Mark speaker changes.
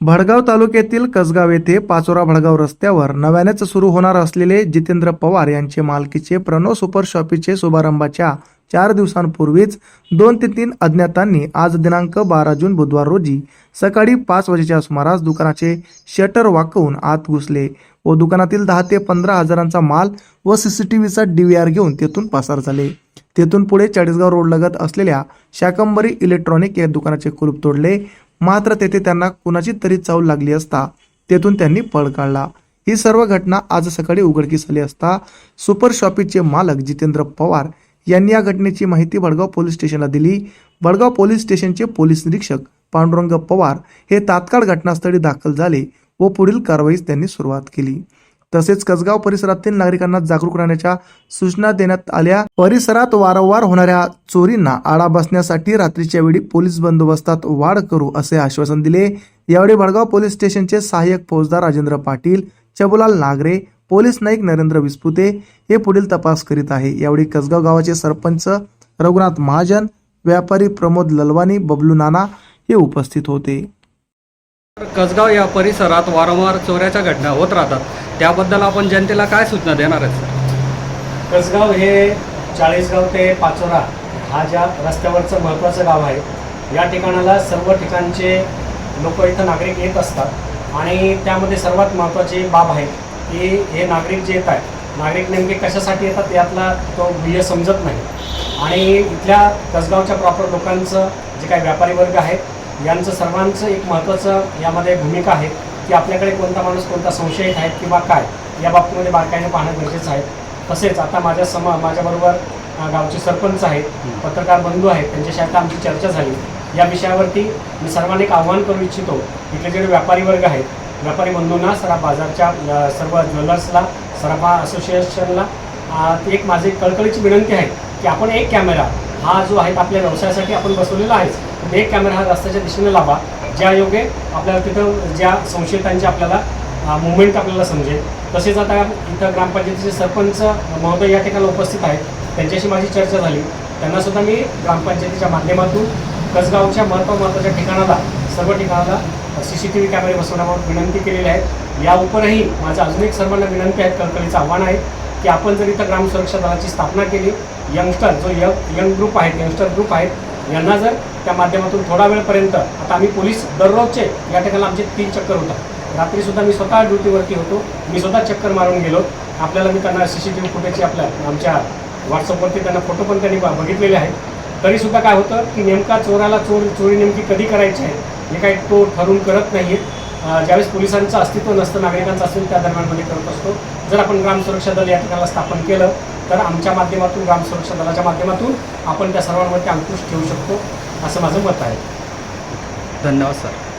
Speaker 1: भडगाव तालुक्यातील कसगाव येथे पाचोरा भडगाव रस्त्यावर नव्यानेच सुरू होणार असलेले जितेंद्र पवार यांचे मालकीचे प्रणव सुपर शॉपीचे शुभारंभाच्या चार दिवसांपूर्वीच दोन ते तीन अज्ञातांनी आज दिनांक बारा जून बुधवार रोजी सकाळी पाच वाजेच्या सुमारास दुकानाचे शटर वाकवून आत घुसले व दुकानातील दहा ते पंधरा हजारांचा माल व सीसीटीव्हीचा डीव्हीआर घेऊन तेथून पसार झाले. तेथून पुढे चाळीसगाव रोड लगत असलेल्या शाकंबरी इलेक्ट्रॉनिक या दुकानाचे कुलूप तोडले मात्र तेथे त्यांना कुणाची तरी चावल लागली असता तेथून त्यांनी पळ काढला. ही सर्व घटना आज सकाळी उघडकीस आली असता सुपर शॉपीचे मालक जितेंद्र पवार यांनी या घटनेची माहिती भडगाव पोलीस स्टेशनला दिली. भडगाव पोलीस स्टेशनचे पोलीस निरीक्षक पांडुरंग पवार हे तात्काळ घटनास्थळी दाखल झाले व पुढील कारवाईस त्यांनी सुरुवात केली. तसेच कसगाव परिसरातील नागरिकांना जागरूक राहण्याच्या सूचना देण्यात आल्या. परिसरात वारंवार होणाऱ्या चोरींना आळा बसण्यासाठी रात्रीच्या वेळी पोलीस बंदोबस्तात वाढ करू असे आश्वासन दिले. यावेळी भडगाव पोलीस स्टेशनचे सहाय्यक फौजदार राजेंद्र पाटील चबुलाल नागरे पोलीस नाईक नरेंद्र विस्पुते हे पुढील तपास करीत आहे. यावेळी कसगाव गावाचे सरपंच रघुनाथ महाजन व्यापारी प्रमोद ललवानी बबलू नाना हे उपस्थित होते.
Speaker 2: कसगाव या परिसरात वारंवार चोऱ्याच्या घटना होत राहतात. त्याबद्दल आपण जनतेला काय सूचना देणार आहेत सर
Speaker 3: कसगाव हे चाळीसगाव ते पाचोरा हा ज्या रस्त्यावरचं महत्त्वाचं गाव आहे या ठिकाणाला सर्व ठिकाणचे लोक इथं नागरिक येत असतात आणि त्यामध्ये सर्वात महत्त्वाची बाब आहे की हे नागरिक जे येत आहेत नागरिक नेमके कशासाठी येतात यातला तो बिय समजत नाही. आणि इथल्या कसगावच्या प्रॉपर लोकांचं जे काही व्यापारी वर्ग आहेत यांचं सर्वांचं एक महत्त्वाचं यामध्ये भूमिका आहे की आपल्याकडे कोणता माणूस कोणता संशयित आहेत किंवा काय या बाबतीमध्ये बारकाईने पाहणं गरजेचं आहे. तसेच आता माझ्या सम माझ्याबरोबर गावचे सरपंच आहेत पत्रकार बंधू आहेत त्यांच्याशी आता आमची चर्चा झाली. या विषयावरती मी सर्वांना एक आव्हान करू इच्छितो. इथले जे व्यापारी वर्ग आहेत व्यापारी बंधूंना सराफ बाजारच्या सर्व ज्वेलर्सला सराफा असोसिएशनला एक माझी कळकळीची विनंती आहे की आपण एक कॅमेरा हा जो आहे आपल्या व्यवसायासाठी आपण बसवलेला आहेच एक कॅमेरा हा रस्त्याच्या दिशेने लावा ज्या योगे आपल्याला तिथं ज्या संशयितांची आपल्याला मुवमेंट आपल्याला समजेल. तसेच आता इथं ग्रामपंचायतीचे सरपंच महोदय या ठिकाणी उपस्थित आहेत. त्यांच्याशी माझी चर्चा झाली. त्यांनासुद्धा मी ग्रामपंचायतीच्या माध्यमातून कसगावच्या महत्त्व महत्त्वाच्या ठिकाणाला सर्व ठिकाणाला सी सी टी व्ही कॅमेरे बसवण्याबाबत विनंती केलेली आहे. या उपरही माझं अजून एक सर्वांना विनंती आहे कळकळीचं आव्हान आहे की आपण जर इथं ग्राम सुरक्षा दलाची स्थापना केली यंगस्टर जो यंग यंग ग्रुप आहेत यंगस्टर ग्रुप आहेत यांना जर त्या माध्यमातून थोडा वेळपर्यंत आता आम्ही पोलीस दररोजचे या ठिकाणी आमचे तीन चक्कर होतात. रात्रीसुद्धा मी स्वतः ड्युटीवरती होतो मी स्वतः चक्कर मारून गेलो. आपल्याला मी त्यांना सी सी टी व्ही फुटेजची आपल्या आमच्या व्हॉट्सअपवरती त्यांना फोटो पण त्यांनी ब- बघितलेले आहेत. तरीसुद्धा काय होतं की नेमका चोराला चोर चोरी नेमकी कधी करायची आहे हे काही तो ठरवून करत नाही आहेत ज्यावेळेस पोलिसांचं अस्तित्व नसतं नागरिकांचं असेल त्या दरम्यानमध्ये करत असतो. जर आपण ग्राम सुरक्षा दल या ठिकाणाला स्थापन केलं तर आमच्या माध्यमातून ग्राम सुरक्षा दलाच्या माध्यमातून आपण त्या सर्वांवरती अंकुश ठेवू शकतो असं माझं मत आहे.
Speaker 2: धन्यवाद सर.